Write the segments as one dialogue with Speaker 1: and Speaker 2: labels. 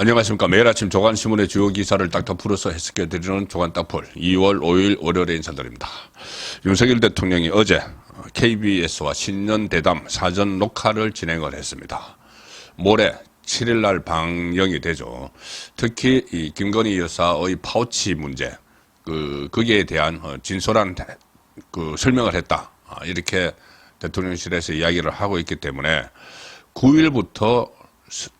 Speaker 1: 안녕하십니까. 매일 아침 조간신문의 주요 기사를 딱딱 풀어서 해석해드리는 조간딱풀 2월 5일 월요일에 인사드립니다. 윤석열 대통령이 어제 KBS와 신년 대담 사전 녹화를 진행을 했습니다. 모레 7일 날 방영이 되죠. 특히 이 김건희 여사의 파우치 문제, 그, 거기에 대한 어, 진솔한 대- 그 설명을 했다. 아, 이렇게 대통령실에서 이야기를 하고 있기 때문에 9일부터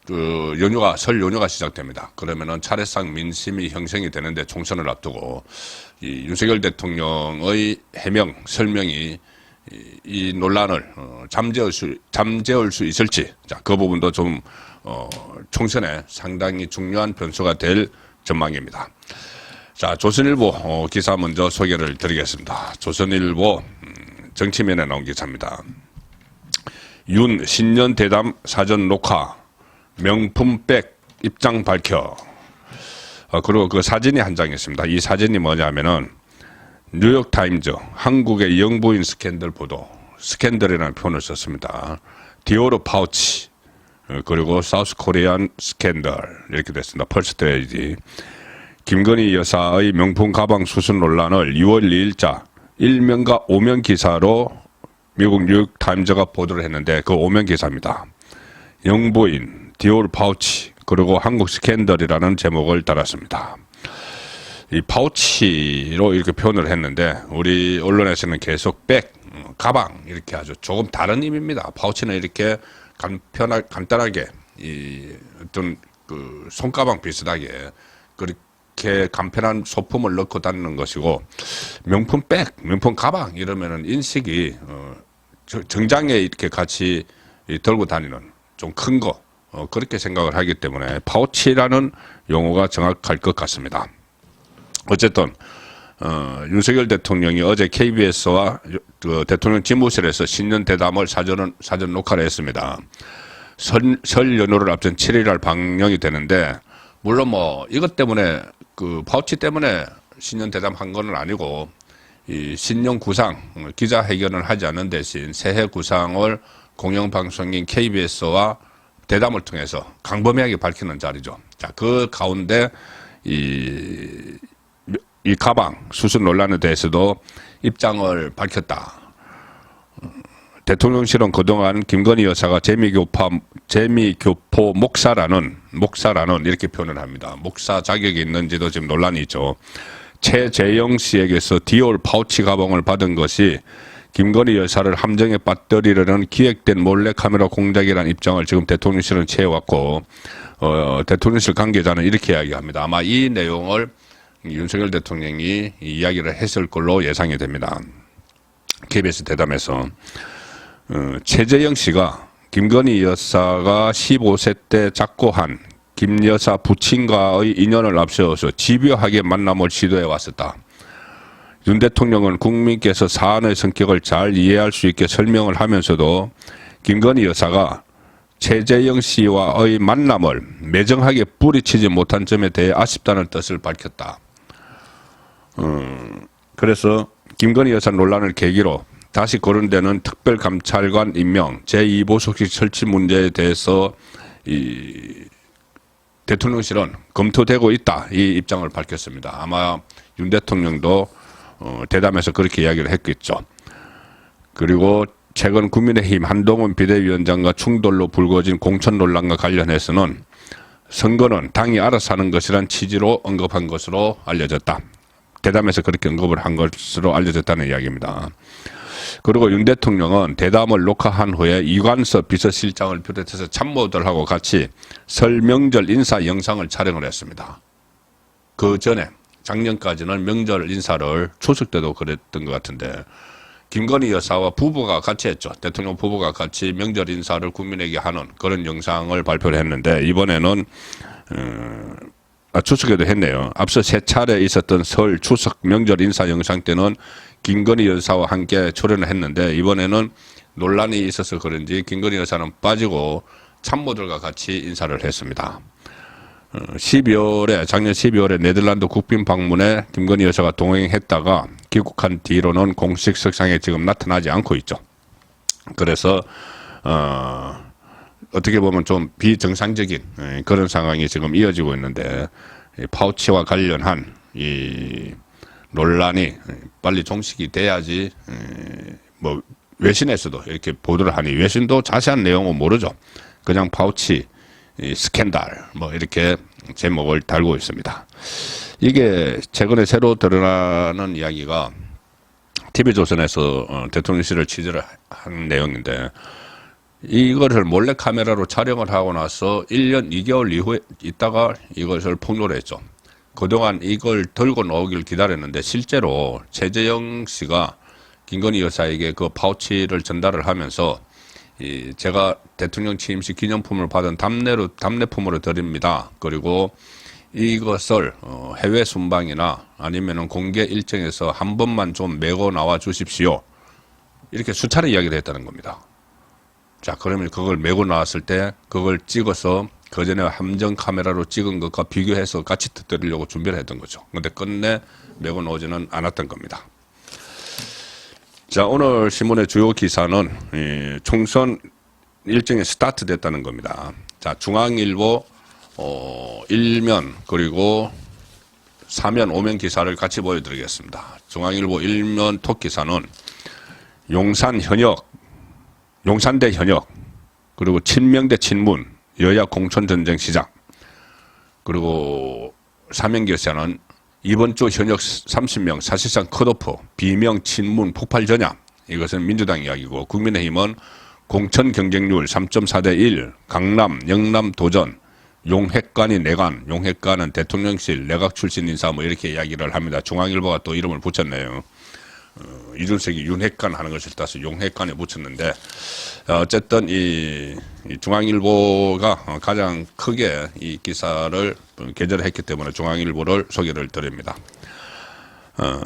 Speaker 1: 그 연휴가 설 연휴가 시작됩니다. 그러면은 차례상 민심이 형성이 되는데 총선을 앞두고 이 윤석열 대통령의 해명 설명이 이, 이 논란을 어, 잠재울 수 잠재울 수 있을지 자그 부분도 좀 어, 총선에 상당히 중요한 변수가 될 전망입니다. 자 조선일보 어, 기사 먼저 소개를 드리겠습니다. 조선일보 음, 정치면에 나온 기사입니다. 윤 신년 대담 사전 녹화 명품백 입장 밝혀. 어, 그리고 그 사진이 한 장 있습니다. 이 사진이 뭐냐면은 뉴욕 타임즈 한국의 영부인 스캔들 보도 스캔들이라는 표현을 썼습니다. 디오르 파우치 어, 그리고 사우스 코리안 스캔들 이렇게 됐습니다. 펄스트레이지 김건희 여사의 명품 가방 수수 논란을 6월 2일자 일면과 오면 기사로 미국 뉴욕 타임즈가 보도를 했는데 그 오면 기사입니다. 영부인, 디올 파우치, 그리고 한국 스캔들이라는 제목을 달았습니다. 이 파우치로 이렇게 표현을 했는데 우리 언론에서는 계속 백, 음, 가방 이렇게 아주 조금 다른 의미입니다. 파우치는 이렇게 간편하, 간단하게 이 어떤 그 손가방 비슷하게 그렇게 간편한 소품을 넣고 다니는 것이고 명품 백, 명품 가방 이러면은 인식이 어, 저- 정장에 이렇게 같이 이 들고 다니는 좀 큰 거, 어, 그렇게 생각을 하기 때문에 파우치라는 용어가 정확할 것 같습니다. 어쨌든, 어, 윤석열 대통령이 어제 KBS와 그 대통령 집무실에서 신년 대담을 사전, 사전 녹화를 했습니다. 설, 설 연휴를 앞둔 7일 날 방영이 되는데, 물론 뭐, 이것 때문에, 그, 파우치 때문에 신년 대담 한건 아니고, 이 신년 구상 어, 기자회견을 하지 않는 대신 새해 구상을 공영방송인 KBS와 대담을 통해서 강범위하게 밝히는 자리죠. 자, 그 가운데 이, 이 가방 수수 논란에 대해서도 입장을 밝혔다. 음, 대통령실은 그동안 김건희 여사가 재미교파, 재미교포 목사라는, 목사라는 이렇게 표현을 합니다. 목사 자격이 있는지도 지금 논란이 있죠. 최재영 씨에게서 디올 파우치 가방을 받은 것이 김건희 여사를 함정에 빠뜨리려는 기획된 몰래카메라 공작이라는 입장을 지금 대통령실은 취해왔고, 어, 대통령실 관계자는 이렇게 이야기합니다. 아마 이 내용을 윤석열 대통령이 이야기를 했을 걸로 예상이 됩니다. KBS 대담에서. 어, 최재영 씨가 김건희 여사가 15세 때 작고한 김 여사 부친과의 인연을 앞세워서 집요하게 만남을 시도해 왔었다. 윤 대통령은 국민께서 사안의 성격을 잘 이해할 수 있게 설명을 하면서도 김건희 여사가 최재영 씨와의 만남을 매정하게 뿌리치지 못한 점에 대해 아쉽다는 뜻을 밝혔다. 음, 그래서 김건희 여사 논란을 계기로 다시 거론되는 특별감찰관 임명, 제2보석식 설치 문제에 대해서 이 대통령실은 검토되고 있다 이 입장을 밝혔습니다. 아마 윤 대통령도 어, 대담에서 그렇게 이야기를 했겠죠. 그리고 최근 국민의힘 한동훈 비대위원장과 충돌로 불거진 공천 논란과 관련해서는 선거는 당이 알아서 하는 것이란 취지로 언급한 것으로 알려졌다. 대담에서 그렇게 언급을 한 것으로 알려졌다는 이야기입니다. 그리고 윤 대통령은 대담을 녹화한 후에 이관섭 비서실장을 비롯해서 참모들하고 같이 설 명절 인사 영상을 촬영을 했습니다. 그 전에 작년까지는 명절 인사를 추석 때도 그랬던 것 같은데 김건희 여사와 부부가 같이 했죠. 대통령 부부가 같이 명절 인사를 국민에게 하는 그런 영상을 발표를 했는데 이번에는 어, 아, 추석에도 했네요. 앞서 세 차례 있었던 설 추석 명절 인사 영상 때는 김건희 여사와 함께 출연을 했는데 이번에는 논란이 있어서 그런지 김건희 여사는 빠지고 참모들과 같이 인사를 했습니다. 어, 12월에 작년 12월에 네덜란드 국빈 방문에 김건희 여사가 동행했다가 귀국한 뒤로는 공식 석상에 지금 나타나지 않고 있죠. 그래서 어 어떻게 보면 좀 비정상적인 예, 그런 상황이 지금 이어지고 있는데 이 파우치와 관련한 이 논란이 예, 빨리 종식이 돼야지 예, 뭐 외신에서도 이렇게 보도를 하니 외신도 자세한 내용은 모르죠. 그냥 파우치 이 스캔들 뭐 이렇게 제목을 달고 있습니다. 이게 최근에 새로 드러나는 이야기가 TV조선에서 어, 대통령실을 취재를 한 내용인데 이것을 몰래 카메라로 촬영을 하고 나서 1년 2개월 이후에 있다가 이것을 폭로를 했죠. 그동안 이걸 들고 나오길 기다렸는데 실제로 최재영 씨가 김건희 여사에게 그 파우치를 전달을 하면서 이 제가 대통령 취임식 기념품을 받은 답례로 답례품으로 드립니다. 그리고 이것을 어, 해외 순방이나 아니면은 공개 일정에서 한 번만 좀 메고 나와 주십시오. 이렇게 수차례 이야기를 했다는 겁니다. 자, 그러면 그걸 메고 나왔을 때 그걸 찍어서 그 전에 함정 카메라로 찍은 것과 비교해서 같이 터뜨리려고 준비를 했던 거죠. 근데 끝내 메고 나오지는 않았던 겁니다. 자, 오늘 신문의 주요 기사는 이 총선 일정이 스타트 됐다는 겁니다. 자, 중앙일보 어, 1면 그리고 4면, 5면 기사를 같이 보여드리겠습니다. 중앙일보 1면 톡 기사는 용산 현역, 용산대 현역, 그리고 친명대 친문, 여야 공천전쟁 시작, 그리고 사면 기사는 이번 주 현역 30명 사실상 컷오프 비명 친문 폭발 전야 이것은 민주당 이야기고 국민의힘은 공천 경쟁률 3.4대 1 강남 영남 도전 용핵관이 내관 용핵관은 대통령실 내각 출신 인사 뭐 이렇게 이야기를 합니다. 중앙일보가 또 이름을 붙였네요. 어, 이준석이 윤핵관 하는 것을 따서 용핵관에 붙였는데 어, 어쨌든 이, 이 중앙일보가 어, 가장 크게 이 기사를 게재했기 때문에 중앙일보를 소개를 드립니다. 어,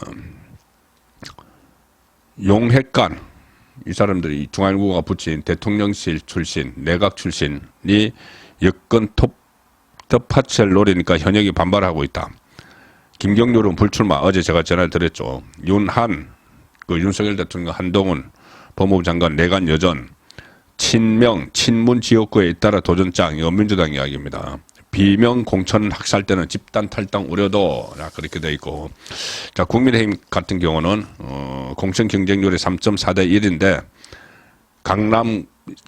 Speaker 1: 용핵관 이 사람들이 중앙일보가 붙인 대통령실 출신 내각 출신이 여권 톱 텃밭을 노리니까 현역이 반발하고 있다. 김경률은 불출마 어제 제가 전화를 드렸죠. 윤한 그 윤석열 대통령 한동훈 법무부 장관 내관 여전 친명 친문 지역구에 잇따라 도전장 이거 민주당 이야기입니다. 비명 공천 학살 때는 집단 탈당 우려도 그렇게 돼 있고 자 국민의힘 같은 경우는 어, 공천 경쟁률이 3.4대 1인데 강남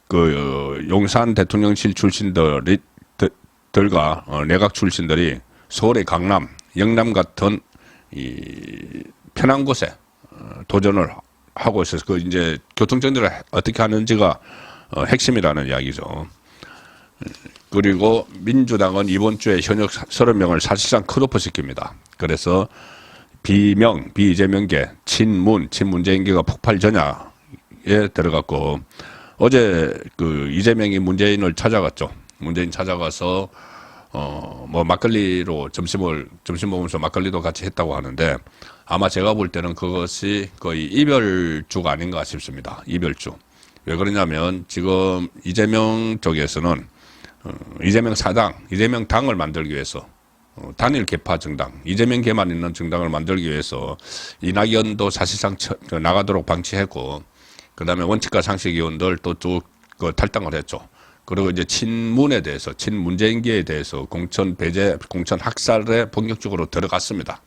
Speaker 1: 그 어, 용산 대통령실 출신들이 들- 들과 어, 내각 출신들이 서울의 강남, 영남 같은 이 편한 곳에 어, 도전을 하고 있어서 그 이제 교통 정리를 어떻게 하는지가 어, 핵심이라는 이야기죠. 그리고 민주당은 이번 주에 현역 30명을 사실상 컷오프 시킵니다. 그래서 비명, 비이재명계, 친문, 친문재인계가 폭발 전야에 들어갔고 어제 그 이재명이 문재인을 찾아갔죠. 문재인 찾아가서 어 뭐 막걸리로 점심을 점심 먹으면서 막걸리도 같이 했다고 하는데 아마 제가 볼 때는 그것이 거의 이별주가 아닌가 싶습니다. 이별주. 왜 그러냐면 지금 이재명 쪽에서는 어, 이재명 사당, 이재명 당을 만들기 위해서 어, 단일 개파 정당, 이재명 개만 있는 정당을 만들기 위해서 이낙연도 사실상 처- 그 나가도록 방치했고, 그 다음에 원칙과 상식 위원들 또 쭉 그 탈당을 했죠. 그리고 이제 친문에 대해서, 친문재인계에 대해서 공천 배제, 공천 학살에 본격적으로 들어갔습니다.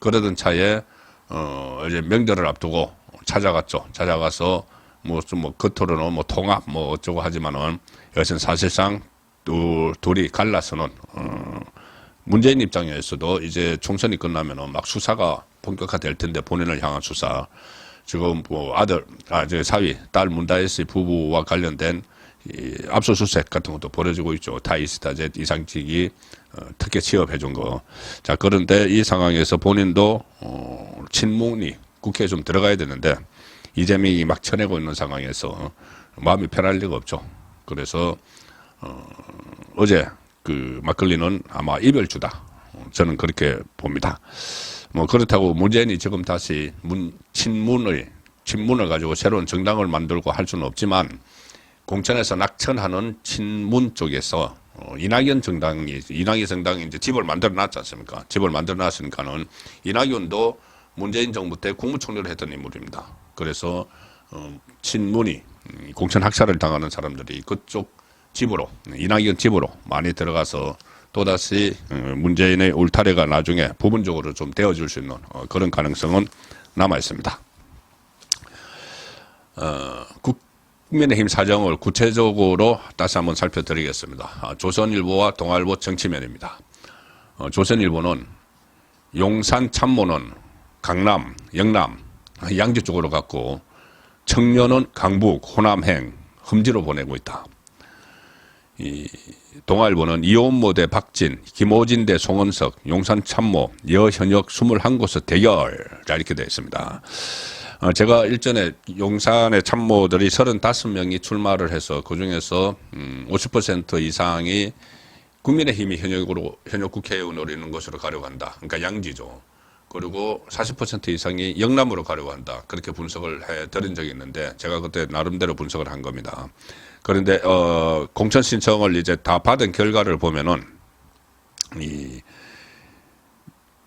Speaker 1: 그러던 차에, 어, 이제 명절을 앞두고 찾아갔죠. 찾아가서 뭐좀뭐 겉으로는 뭐 통합 뭐 어쩌고 하지만은 여튼 사실상 또 둘이 갈라서는 어, 문재인 입장에서도 이제 총선이 끝나면은 막 수사가 본격화될 텐데 본인을 향한 수사 지금 뭐 아들 아저 사위 딸 문다혜 부부와 관련된 이 압수수색 같은 것도 벌어지고 있죠. 타이스타젯 이상직이 어, 특혜 취업해 준 거. 자 그런데 이 상황에서 본인도 어, 친문이 국회에 좀 들어가야 되는데 이재명이 막 쳐내고 있는 상황에서 마음이 편할 리가 없죠. 그래서 어제 그 막걸리는 아마 이별주다. 저는 그렇게 봅니다. 뭐 그렇다고 문재인이 지금 다시 문, 친문의 친문을 가지고 새로운 정당을 만들고 할 수는 없지만 공천에서 낙천하는 친문 쪽에서 어, 이낙연 정당이 이낙연 정당이 이제 집을 만들어 놨지 않습니까? 집을 만들어 놨으니까는 이낙연도 문재인 정부 때 국무총리를 했던 인물입니다. 그래서 어, 친문이 음, 공천 학살을 당하는 사람들이 그쪽 집으로 이낙연 집으로 많이 들어가서 또다시 어, 문재인의 울타리가 나중에 부분적으로 좀 되어줄 수 있는 어, 그런 가능성은 남아 있습니다. 어, 국 민의힘 사정을 구체적으로 다시 한번 살펴드리겠습니다. 아, 조선일보와 동아일보 정치면입니다. 어, 조선일보는 용산 참모는 강남, 영남, 양지 쪽으로 갔고 청년은 강북, 호남행, 험지로 보내고 있다. 이 동아일보는 이온모 대 박진, 김호진 대 송원석, 용산 참모, 여현역 21곳의 대결 자 이렇게 되어 있습니다. 어, 제가 일전에 용산의 참모들이 35명이 출마를 해서 그 중에서 음, 50% 이상이 국민의힘이 현역으로 현역 국회의원으로 있는 것으로 가려고 한다. 그러니까 양지죠. 그리고 40% 이상이 영남으로 가려고 한다. 그렇게 분석을 해 드린 적이 있는데 제가 그때 나름대로 분석을 한 겁니다. 그런데 어 공천 신청을 이제 다 받은 결과를 보면은 이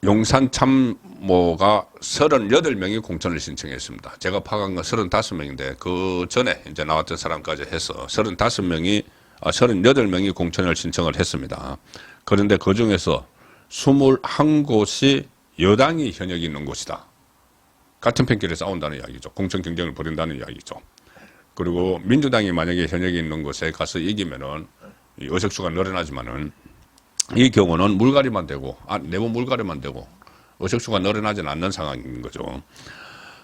Speaker 1: 용산 참모가 38명이 공천을 신청했습니다. 제가 파악한 건 35명인데 그 전에 이제 나왔던 사람까지 해서 35명이 아 38명이 공천을 신청을 했습니다. 그런데 그 중에서 21곳이 여당이 현역이 있는 곳이다. 같은 편길에 싸운다는 이야기죠. 공천 경쟁을 벌인다는 이야기죠. 그리고 민주당이 만약에 현역이 있는 곳에 가서 이기면은 이 의석수가 늘어나지만은 이 경우는 물갈이만 되고 아 내부 물갈이만 되고 의석수가 늘어나지는 않는 상황인 거죠.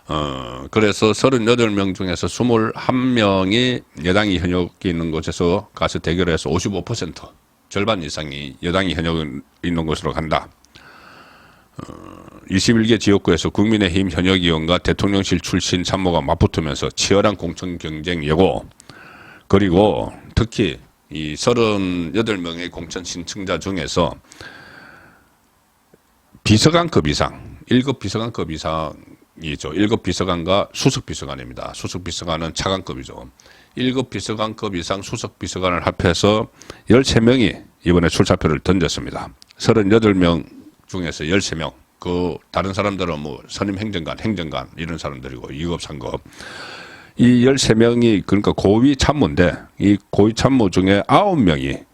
Speaker 1: 어 그래서 38명 중에서 21명이 여당이 현역이 있는 곳에서 가서 대결해서 55% 절반 이상이 여당이 현역 있는 곳으로 간다. 21개 지역구에서 국민의힘 현역 의원과 대통령실 출신 참모가 맞붙으면서 치열한 공천 경쟁 예고 그리고 특히 이 38명의 공천 신청자 중에서 비서관급 이상, 1급 비서관급 이상이죠. 1급 비서관과 수석 비서관입니다. 수석 비서관은 차관급이죠. 1급 비서관급 이상 수석 비서관을 합해서 13명이 이번에 출사표를 던졌습니다. 38명 중에서 13명. 그 다른 사람들은 뭐 선임 행정관, 행정관 이런 사람들이고 2급, 3급. 이 13명이 그러니까 고위 참모인데 이 고위 참모 중에 9명이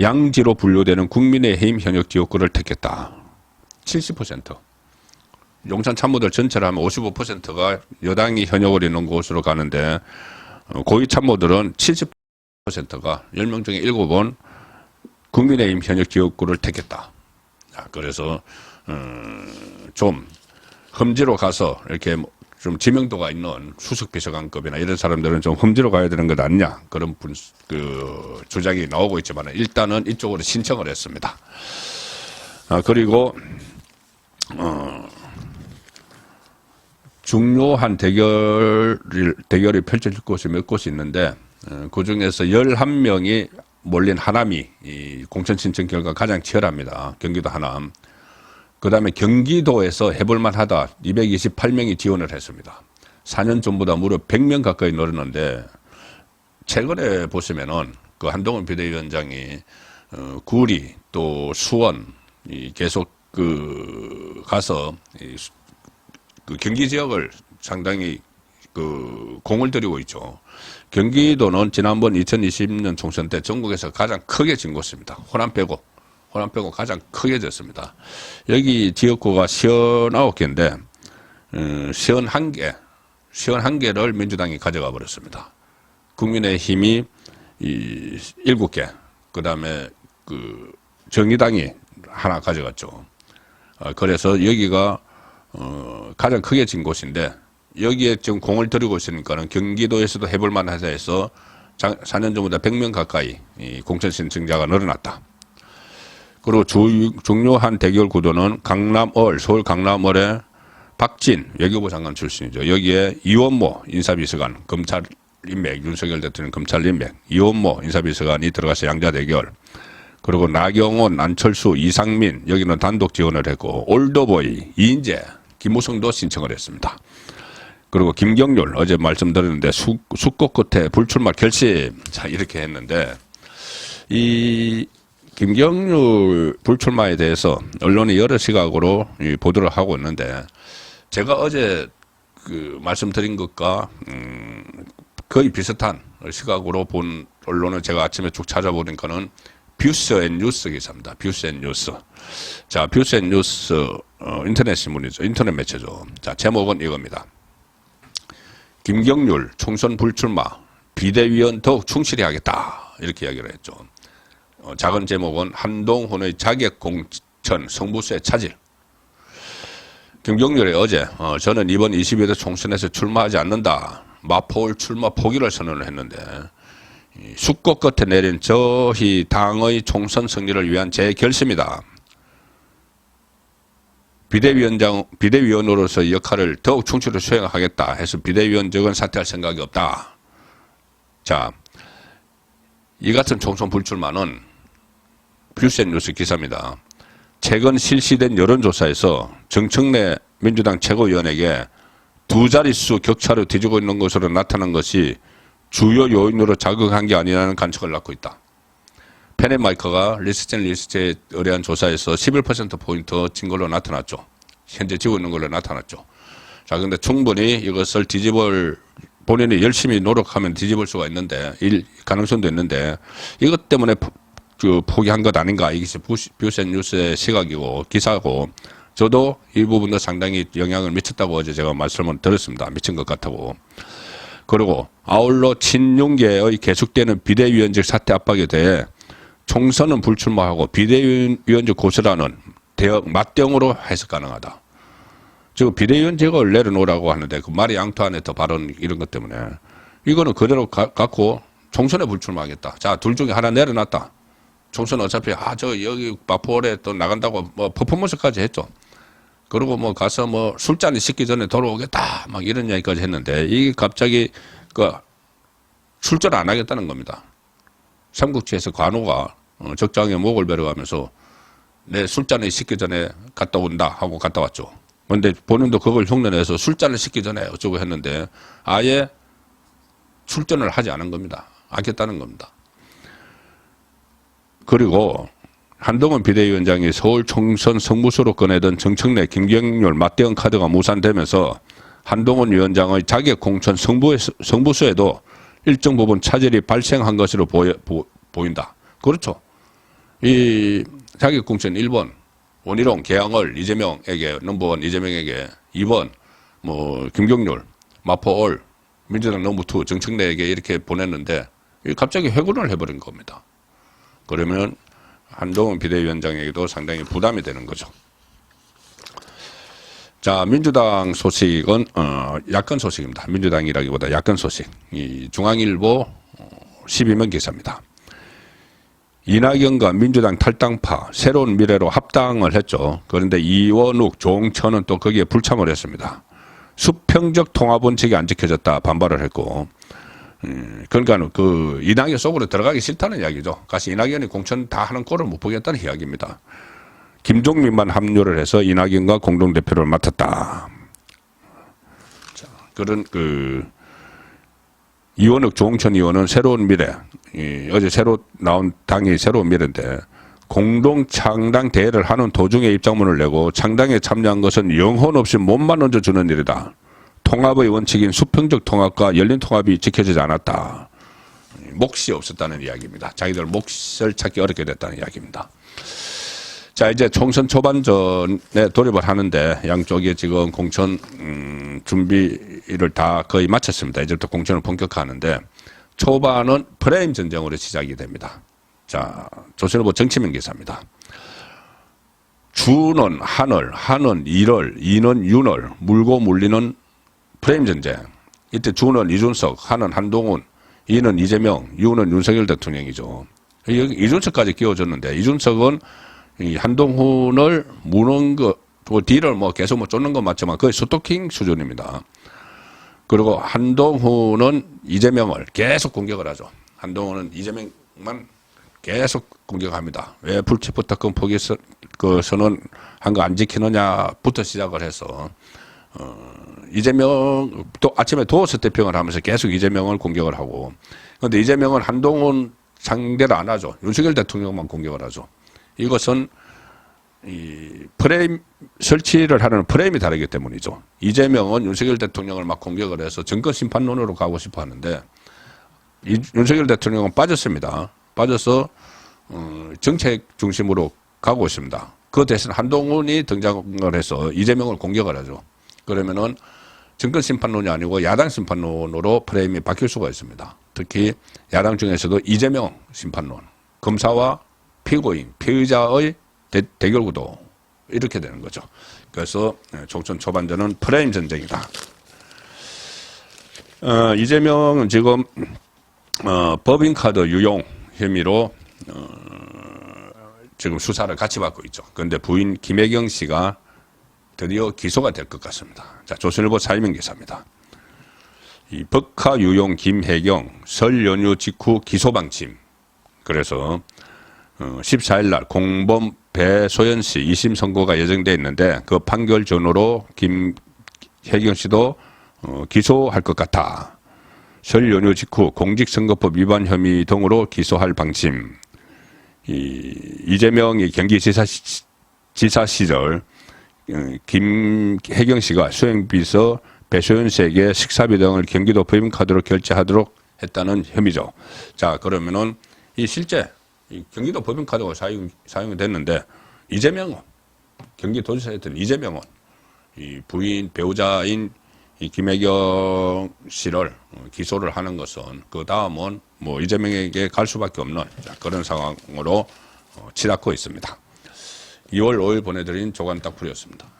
Speaker 1: 양지로 분류되는 국민의힘 현역 지역구를 택했다. 70%. 용산 참모들 전체를 하면 55%가 여당이 현역을 있는 곳으로 가는데 어, 고위 참모들은 70%가 10명 중에 7번 국민의힘 현역 지역구를 택했다. 자, 그래서 음, 좀 험지로 가서 이렇게 뭐 좀 지명도가 있는 수석 비서관급이나 이런 사람들은 좀 험지로 가야 되는 것 아니냐 그런 분, 그 주장이 나오고 있지만 일단은 이쪽으로 신청을 했습니다. 아, 그리고 어, 중요한 대결이, 대결이 펼쳐질 곳이 몇 곳이 있는데 어, 그 중에서 11명이 몰린 하남이 이 공천 신청 결과 가장 치열합니다. 경기도 하남. 그 다음에 경기도에서 해볼만 하다 228명이 지원을 했습니다. 4년 전보다 무려 100명 가까이 늘었는데 최근에 보시면은 그 한동훈 비대위원장이 어, 구리 또 수원 이 계속 그 가서 이 수- 그 경기 지역을 상당히 그 공을 들이고 있죠. 경기도는 지난번 2020년 총선 때 전국에서 가장 크게 진 곳입니다. 호남 빼고 호남 빼고 가장 크게 졌습니다. 여기 지역구가 시원 아홉 개인데 음, 시원 한 개, 시원 한 개를 민주당이 가져가 버렸습니다. 국민의힘이 이 일곱 개, 그 다음에 그 정의당이 하나 가져갔죠. 어, 그래서 여기가 어, 가장 크게 진 곳인데 여기에 지금 공을 들이고 있으니까는 경기도에서도 해볼 만하다 해서 장, 4년 전보다 100명 가까이 이 공천 신청자가 늘어났다. 그리고 주, 중요한 대결 구도는 강남을, 서울 강남을의 박진 외교부 장관 출신이죠. 여기에 이원모 인사비서관, 검찰 인맥, 윤석열 대통령 검찰 인맥, 이원모 인사비서관이 들어가서 양자 대결. 그리고 나경원, 안철수, 이상민 여기는 단독 지원을 했고 올더보이, 이인재, 김무성도 신청을 했습니다. 그리고 김경률 어제 말씀드렸는데 수, 수꽃 끝에 불출마 결심 자 이렇게 했는데 이 김경률 불출마에 대해서 언론이 여러 시각으로 이 보도를 하고 있는데 제가 어제 그 말씀드린 것과 음 거의 비슷한 시각으로 본 언론은 제가 아침에 쭉 찾아보니까는 뷰스 앤 뉴스 기사입니다. 뷰스 앤 뉴스. 자, 뷰스 앤 뉴스 어, 인터넷 신문이죠. 인터넷 매체죠. 자, 제목은 이겁니다. 김경률 총선 불출마 비대위원 더욱 충실히 하겠다 이렇게 이야기를 했죠. 어, 작은 제목은 한동훈의 자객 공천 성부수의 차질. 김경률이 어제 어, 저는 이번 22대 총선에서 출마하지 않는다. 마포울 출마 포기를 선언을 했는데 이 숙고 끝에 내린 저희 당의 총선 승리를 위한 제 결심이다. 비대위원장 비대위원으로서 역할을 더욱 충실히 수행하겠다 해서 비대위원직은 사퇴할 생각이 없다. 자, 이 같은 총선 불출마는 뷰센 뉴스 기사입니다. 최근 실시된 여론조사에서 정청래 민주당 최고위원에게 두 자릿수 격차를 뒤지고 있는 것으로 나타난 것이 주요 요인으로 작용한 게 아니라는 관측을 낳고 있다. 페네마이커가 리스텐 리스트에 의뢰한 조사에서 11%포인트 진 걸로 나타났죠. 현재 지고 있는 걸로 나타났죠. 자, 근데 충분히 이것을 뒤집을 본인이 열심히 노력하면 뒤집을 수가 있는데, 일 가능성도 있는데, 이것 때문에 포, 그 포기한 것 아닌가. 이것이 뷰- 뷰센 뉴스의 시각이고, 기사고, 저도 이 부분도 상당히 영향을 미쳤다고 어제 제가 말씀을 드렸습니다. 미친 것 같다고. 그리고 아울러 친윤계의 계속되는 비대위원직 사퇴 압박에 대해 총선은 불출마하고 비대위원직 고수라는 대응 맞대응으로 해석 가능하다. 지금 비대위원직을 내려놓으라고 하는데 그 말이 앙투안에터 발언 이런 것 때문에 이거는 그대로 가- 갖고 총선에 불출마하겠다. 자, 둘 중에 하나 내려놨다. 총선 어차피 아 저 여기 마포에 또 나간다고 뭐 퍼포먼스까지 했죠. 그리고 뭐 가서 뭐 술잔이 식기 전에 돌아오겠다 막 이런 이야기까지 했는데 이게 갑자기 그 출전 안 하겠다는 겁니다. 삼국지에서 관우가 어, 적장에 목을 베려가면서 내 술잔을 식기 전에 갔다 온다 하고 갔다 왔죠. 근데 본인도 그걸 흉내내서 술잔을 식기 전에 어쩌고 했는데 아예 출전을 하지 않은 겁니다. 하겠다는 겁니다. 그리고 한동훈 비대위원장이 서울 총선 성무소로 꺼내던 정청래 김경률 맞대응 카드가 무산되면서 한동훈 위원장의 자격 공천 성부, 성부수에도 일정 부분 차질이 발생한 것으로 보여, 보, 보인다. 그렇죠. 이 자격 공천 1번 원희룡, 개항을 이재명에게 넘버원 이재명에게 2번 뭐 김경률, 마포올 민주당 넘버 2 정청래에게 이렇게 보냈는데 갑자기 회군을 해버린 겁니다. 그러면 한동훈 비대위원장에게도 상당히 부담이 되는 거죠. 자, 민주당 소식은 어, 야권 소식입니다. 민주당이라기보다 야권 소식. 이 중앙일보 어, 12면 기사입니다. 이낙연과 민주당 탈당파 새로운 미래로 합당을 했죠. 그런데 이원욱, 조홍천은 또 거기에 불참을 했습니다. 수평적 통합 원칙이 안 지켜졌다 반발을 했고 음, 그러니까 그 이낙연 속으로 들어가기 싫다는 이야기죠. 가서 이낙연이 공천 다 하는 꼴을 못 보겠다는 이야기입니다. 김종민만 합류를 해서 이낙연과 공동 대표를 맡았다. 자, 그런 그 이원욱 조홍천 의원은 새로운 미래 이, 어제 새로 나온 당이 새로운 미래인데 공동 창당 대회를 하는 도중에 입장문을 내고 창당에 참여한 것은 영혼 없이 몸만 얹어주는 일이다. 통합의 원칙인 수평적 통합과 열린 통합이 지켜지지 않았다. 몫이 없었다는 이야기입니다. 자기들 몫을 찾기 어렵게 됐다는 이야기입니다. 자 이제 총선 초반전에 돌입을 하는데 양쪽에 지금 공천 음, 준비를 다 거의 마쳤습니다. 이제부터 공천을 본격화하는데 초반은 프레임 전쟁으로 시작이 됩니다. 자 조선일보 정치면 기사입니다. 주는 하늘, 하는 일월, 이는 윤월, 물고 물리는 프레임 전쟁. 이때 주는 이준석, 하는 한동훈, 이는 이재명, 유는 윤석열 대통령이죠. 여기 이준석까지 끼워줬는데 이준석은 이 한동훈을 무는 거, 그 뒤를 뭐 계속 뭐 쫓는 건 맞지만 거의 스토킹 수준입니다. 그리고 한동훈은 이재명을 계속 공격을 하죠. 한동훈은 이재명만 계속 공격합니다. 왜 불체포 특권 포기 서, 그 선언 한거 안 지키느냐부터 시작을 해서 어, 이재명 또 아침에 도어스 대평을 하면서 계속 이재명을 공격을 하고 그런데 이재명은 한동훈 상대를 안 하죠. 윤석열 대통령만 공격을 하죠. 이것은 이 프레임 설치를 하는 프레임이 다르기 때문이죠. 이재명은 윤석열 대통령을 막 공격을 해서 정권 심판론으로 가고 싶어 하는데 이, 윤석열 대통령은 빠졌습니다. 빠져서 어, 정책 중심으로 가고 있습니다. 그 대신 한동훈이 등장을 해서 이재명을 공격을 하죠. 그러면은 정권 심판론이 아니고 야당 심판론으로 프레임이 바뀔 수가 있습니다. 특히 야당 중에서도 이재명 심판론, 검사와 피고인, 피의자의 대, 대결 구도 이렇게 되는 거죠. 그래서 총선 초반전은 프레임 전쟁이다. 어, 이재명은 지금 어, 법인카드 유용 혐의로 어, 지금 수사를 같이 받고 있죠. 그런데 부인 김혜경 씨가 드디어 기소가 될 것 같습니다. 자, 조선일보 사이명 기사입니다. 이 법카 유용 김혜경 설 연휴 직후 기소 방침. 그래서 어, 14일 날 공범 배소연 씨 2심 선고가 예정돼 있는데 그 판결 전후로 김혜경 씨도 어, 기소할 것 같아. 설 연휴 직후 공직선거법 위반 혐의 등으로 기소할 방침. 이 이재명이 경기지사 시, 지사 시절 어, 김혜경 씨가 수행비서 배소연 씨에게 식사비 등을 경기도 법인카드로 결제하도록 했다는 혐의죠. 자 그러면은 이 실제 이 경기도 법인카드가 사용 사용이 됐는데 이재명은 경기도지사였던 이재명은 이 부인 배우자인 이 김혜경 씨를 어, 기소를 하는 것은 그 다음은 뭐 이재명에게 갈 수밖에 없는 자, 그런 상황으로 어, 치닫고 있습니다. 2월 5일 보내드린 조간 딱풀이었습니다.